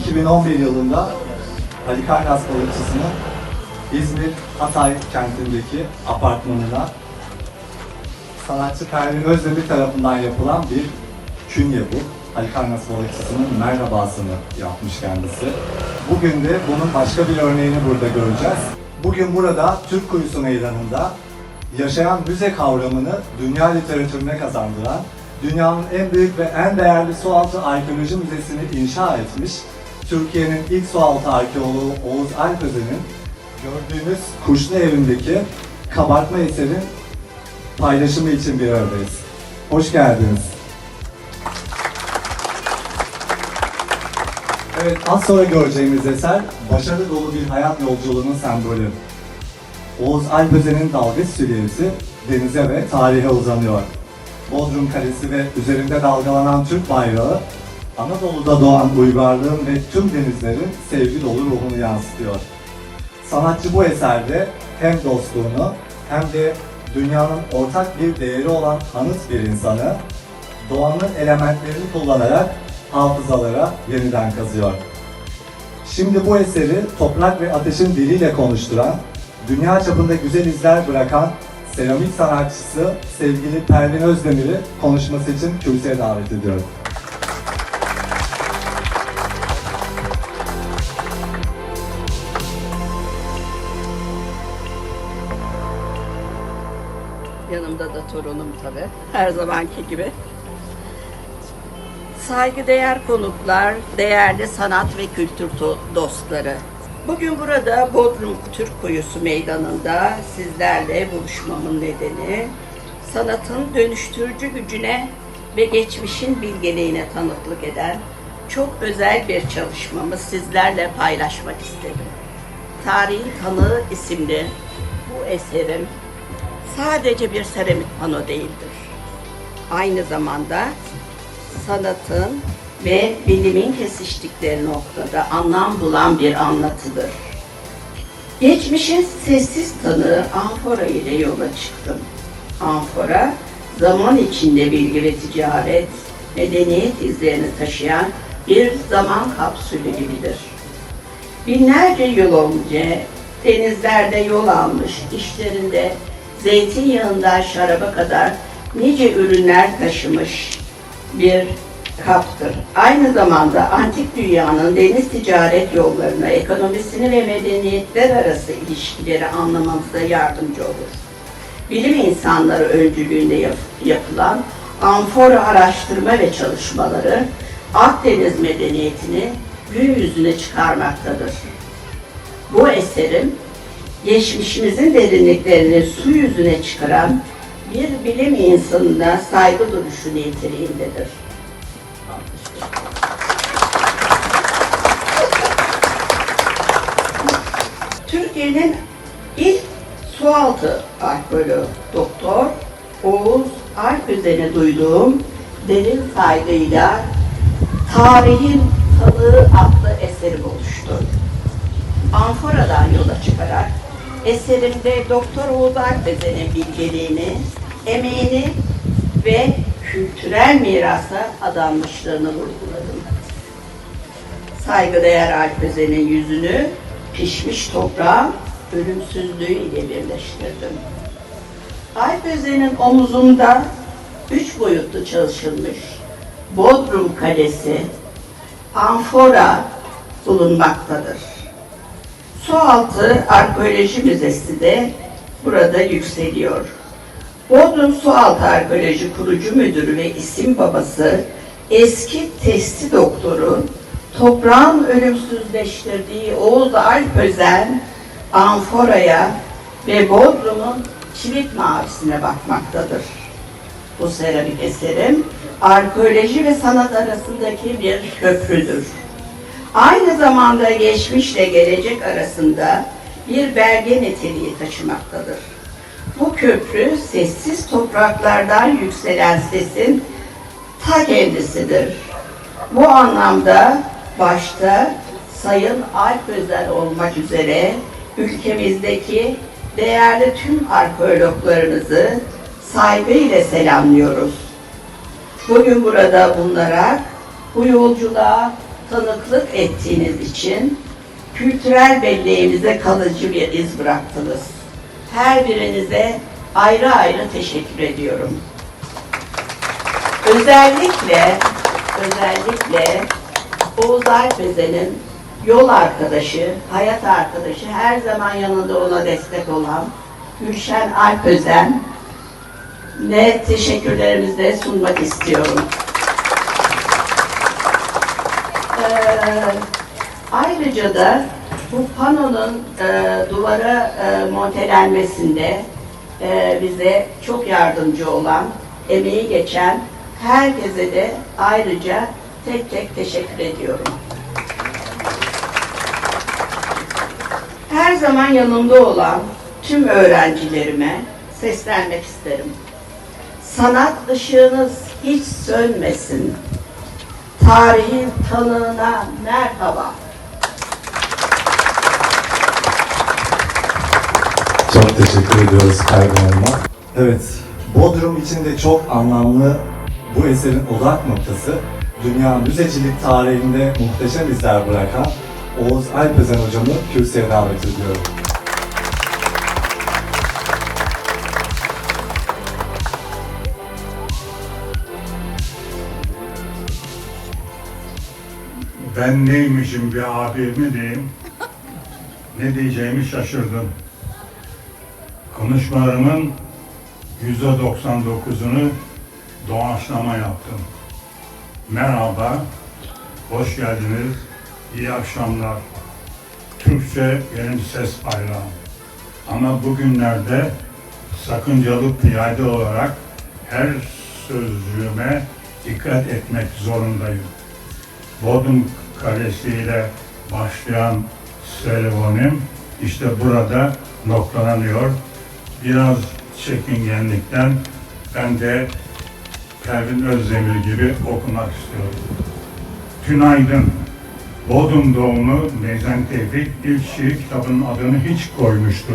2011 yılında Halikarnas balıkçısının İzmir Hatay kentindeki apartmanına sanatçı Pervin Özdemir tarafından yapılan bir künye bu. Halikarnas balıkçısının merhabasını yapmış kendisi. Bugün de bunun başka bir örneğini burada göreceğiz. Bugün burada Türk Kuyusu Meydanı'nda yaşayan müze kavramını dünya literatürüne kazandıran, dünyanın en büyük ve en değerli sualtı arkeoloji müzesini inşa etmiş, Türkiye'nin ilk sualtı arkeoloğu Oğuz Alpözen'in gördüğünüz Kuşlu evindeki kabartma eserin paylaşımı için bir aradayız. Hoş geldiniz. Evet, az sonra göreceğimiz eser başarı dolu bir hayat yolculuğunun sembolü. Oğuz Alpözen'in dalgıç silüeti denize ve tarihe uzanıyor. Bodrum Kalesi ve üzerinde dalgalanan Türk bayrağı, Anadolu'da doğan uygarlığın ve tüm denizlerin sevgi dolu ruhunu yansıtıyor. Sanatçı bu eserde hem dostluğunu hem de dünyanın ortak bir değeri olan anıt bir insanı doğanın elementlerini kullanarak hafızalara yeniden kazıyor. Şimdi bu eseri toprak ve ateşin diliyle konuşturan, dünya çapında güzel izler bırakan seramik sanatçısı sevgili Pervin Özdemir'i konuşması için kürsüye davet ediyorum. Yanımda da torunum tabii. Her zamanki gibi. Saygıdeğer konuklar, değerli sanat ve kültür dostları. Bugün burada Bodrum Türk Kuyusu Meydanı'nda sizlerle buluşmamın nedeni sanatın dönüştürücü gücüne ve geçmişin bilgeliğine tanıklık eden çok özel bir çalışmamı sizlerle paylaşmak istedim. Tarihin Tanığı isimli bu eserim sadece bir seramik pano değildir. Aynı zamanda sanatın ve bilimin kesiştikleri noktada anlam bulan bir anlatıdır. Geçmişin sessiz tanığı Anfora ile yola çıktım. Anfora, zaman içinde bilgi ve ticaret, medeniyet izlerini taşıyan bir zaman kapsülü gibidir. Binlerce yıl önce denizlerde yol almış, işlerinde zeytinyağından şaraba kadar nice ürünler taşımış bir kaptır. Aynı zamanda antik dünyanın deniz ticaret yollarını, ekonomisini ve medeniyetler arası ilişkileri anlamamıza yardımcı olur. Bilim insanları öncülüğünde yap- yapılan amfora araştırma ve çalışmaları Akdeniz medeniyetini gün yüzüne çıkarmaktadır. Bu eserim geçmişimizin derinliklerini su yüzüne çıkaran bir bilim insanına saygı duruşu niteliğindedir. Türkiye'nin ilk sualtı arkeoloğu doktor Oğuz Alpözen'e duyduğum derin saygıyla Tarihin Tanığı adlı eserim oluştu. Anfora'dan yola çıkarak eserimde Doktor Oğuz Alpezen'in bilgeliğini, emeğini ve kültürel mirasa adanmışlığını vurguladım. Saygıdeğer Alpezen'in yüzünü pişmiş toprağın ölümsüzlüğü ile birleştirdim. Alpezen'in omuzunda üç boyutlu çalışılmış Bodrum Kalesi, Anfora bulunmaktadır. Sualtı Arkeoloji Müzesi de burada yükseliyor. Bodrum Sualtı Arkeoloji Kurucu Müdürü ve isim babası eski testi doktoru toprağın ölümsüzleştirdiği Oğuz Alp Anfora'ya ve Bodrum'un Çivit Mavisi'ne bakmaktadır. Bu seramik eserim arkeoloji ve sanat arasındaki bir köprüdür. Aynı zamanda geçmişle gelecek arasında bir belge niteliği taşımaktadır. Bu köprü sessiz topraklardan yükselen sesin ta kendisidir. Bu anlamda başta Sayın Alp Özel olmak üzere ülkemizdeki değerli tüm arkeologlarınızı saygıyla selamlıyoruz. Bugün burada bulunarak bu yolculuğa tanıklık ettiğiniz için kültürel belleğimize kalıcı bir iz bıraktınız. Her birinize ayrı ayrı teşekkür ediyorum. Özellikle, özellikle Oğuz Alpezen'in yol arkadaşı, hayat arkadaşı, her zaman yanında ona destek olan Gülşen Alpözen ne teşekkürlerimizi de sunmak istiyorum. Ayrıca da bu panonun e, duvara e, montelenmesinde e, bize çok yardımcı olan, emeği geçen herkese de ayrıca tek tek teşekkür ediyorum. Her zaman yanımda olan tüm öğrencilerime seslenmek isterim. Sanat ışığınız hiç sönmesin. Tarihin tanığına merhaba. Çok teşekkür ediyoruz Kaygın Hanım'a. Evet, Bodrum için de çok anlamlı bu eserin odak noktası, dünya müzecilik tarihinde muhteşem izler bırakan Oğuz Alpezen hocamı kürsüye davet ediyorum. Ben neymişim bir abi mi diyeyim? Ne diyeceğimi şaşırdım. Konuşmalarımın yüzde 99'unu doğaçlama yaptım. Merhaba, hoş geldiniz, iyi akşamlar. Türkçe benim ses bayrağım. Ama bugünlerde sakıncalı piyade olarak her sözcüğüme dikkat etmek zorundayım. Bodrum Kalesi ile başlayan serüvenim işte burada noktalanıyor. Biraz çekingenlikten ben de Pervin Özdemir gibi okumak istiyorum. Tünaydın. Bodrum doğumlu Neyzen Tevfik ilk şiir kitabının adını hiç koymuştu.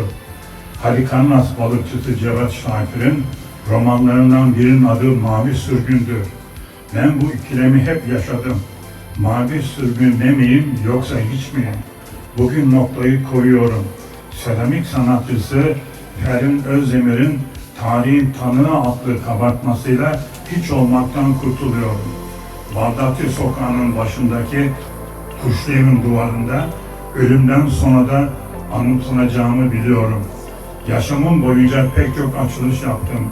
Halikarnas balıkçısı Cevat Şakir'in romanlarından birinin adı Mavi Sürgündür. Ben bu ikilemi hep yaşadım. Mavi sürgün ne miyim yoksa hiç miyim? Bugün noktayı koyuyorum. Seramik sanatçısı Ferin Özdemir'in Tarihin Tanığı adlı kabartmasıyla hiç olmaktan kurtuluyorum. Bağdatçı sokağının başındaki kuşlu evin duvarında ölümden sonra da anımsanacağımı biliyorum. Yaşamım boyunca pek çok açılış yaptım.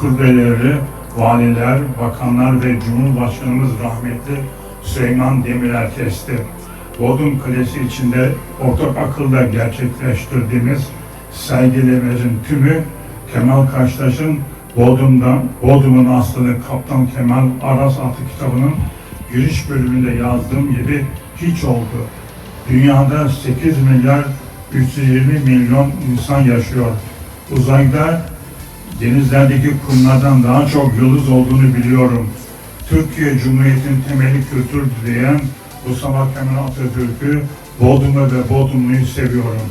Kurdeleri, valiler, bakanlar ve Cumhurbaşkanımız rahmetli Süleyman Demirel kesti. Bodrum Kalesi içinde ortak akılda gerçekleştirdiğimiz sergilemelerin tümü Kemal Kaştaş'ın Bodrum'dan, Bodrum'un aslını Kaptan Kemal Aras adlı kitabının giriş bölümünde yazdığım gibi hiç oldu. Dünyada 8 milyar 320 milyon insan yaşıyor. Uzayda denizlerdeki kumlardan daha çok yıldız olduğunu biliyorum. Türkiye Cumhuriyeti'nin temeli kültür diyen Mustafa Kemal Atatürk'ü, Bodrum'u ve Bodrumlu'yu seviyorum.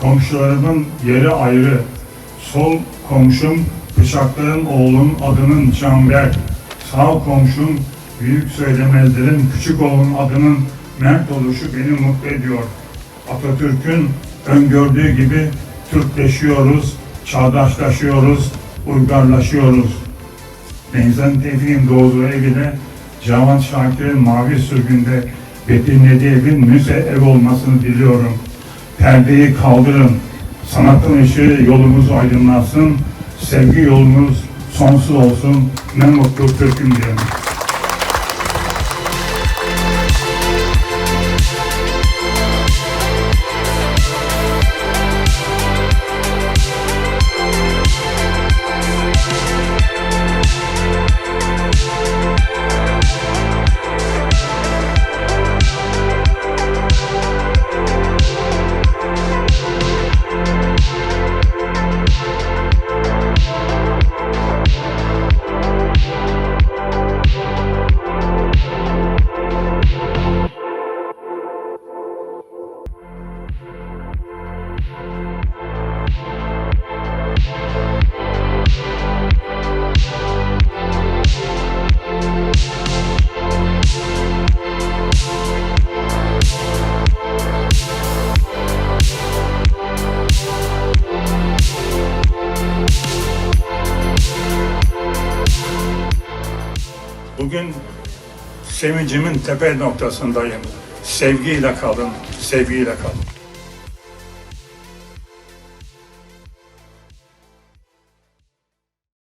Komşularımın yeri ayrı. Sol komşum Bıçakların oğlun adının Canberk. Sağ komşum büyük söylemezlerin küçük oğlun adının Mert oluşu beni mutlu ediyor. Atatürk'ün öngördüğü gibi Türkleşiyoruz, çağdaşlaşıyoruz, uygarlaşıyoruz. Benzen Tevfik'in doğduğu ev ile Cavan Şakir'in mavi sürgünde betimlediği evin müze ev olmasını diliyorum. Perdeyi kaldırın, sanatın ışığı yolumuzu aydınlatsın, sevgi yolumuz sonsuz olsun, ne mutlu Türk'üm diyelim. Bugün sevincimin tepe noktasındayım. Sevgiyle kalın, sevgiyle kalın.